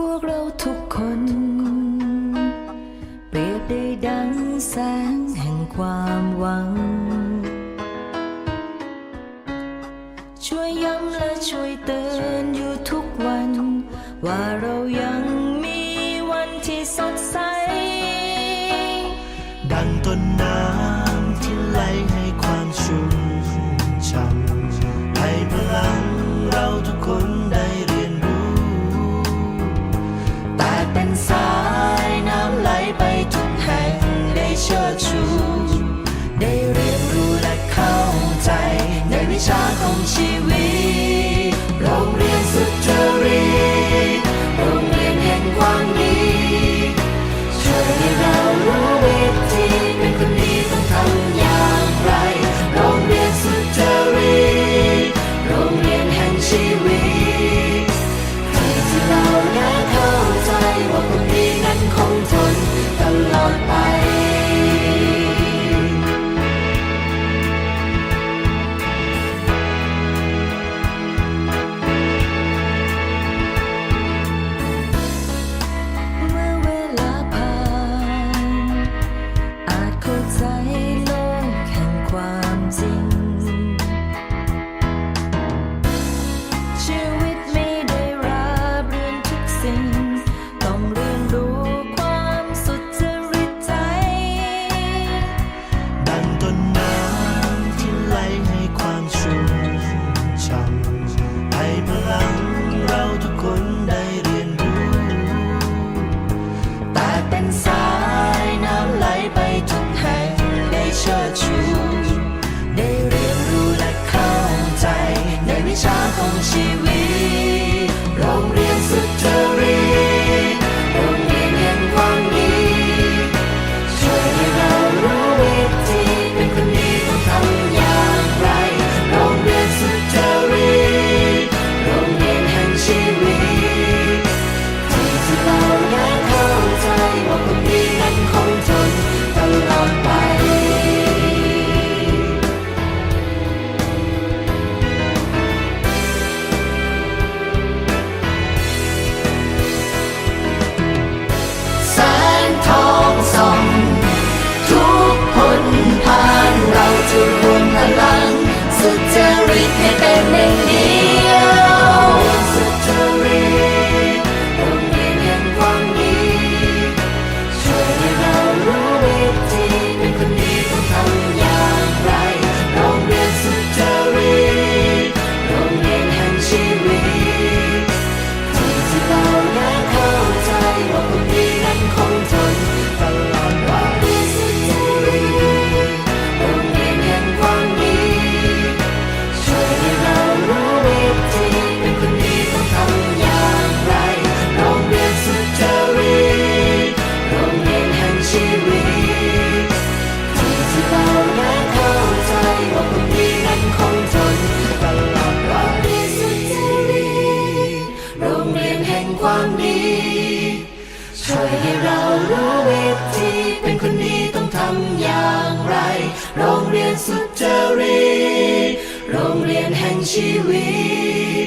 พวกเราทุกคน เปรียบได้ดังแสงแห่งความหวัง ช่วยย้ำและช่วยเตือนอยู่ทุกวัน ว่าเรายังมีวันที่สดใส ดังต้นน้ำที่ไหลให้ความชุ่มช่ำให้พลัง นดีช่วยให้เรารู้วิธีเป็นคนดีต้องทำอย่างไร โรงเรียนสุจริโรงเรียนแห่งชีวิต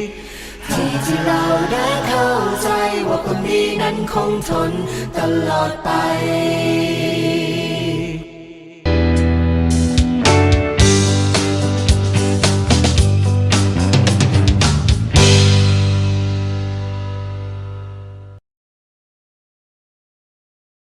ที่ที่เราได้เข้าใจว่าคนดีนั้นคงทนตลอดไป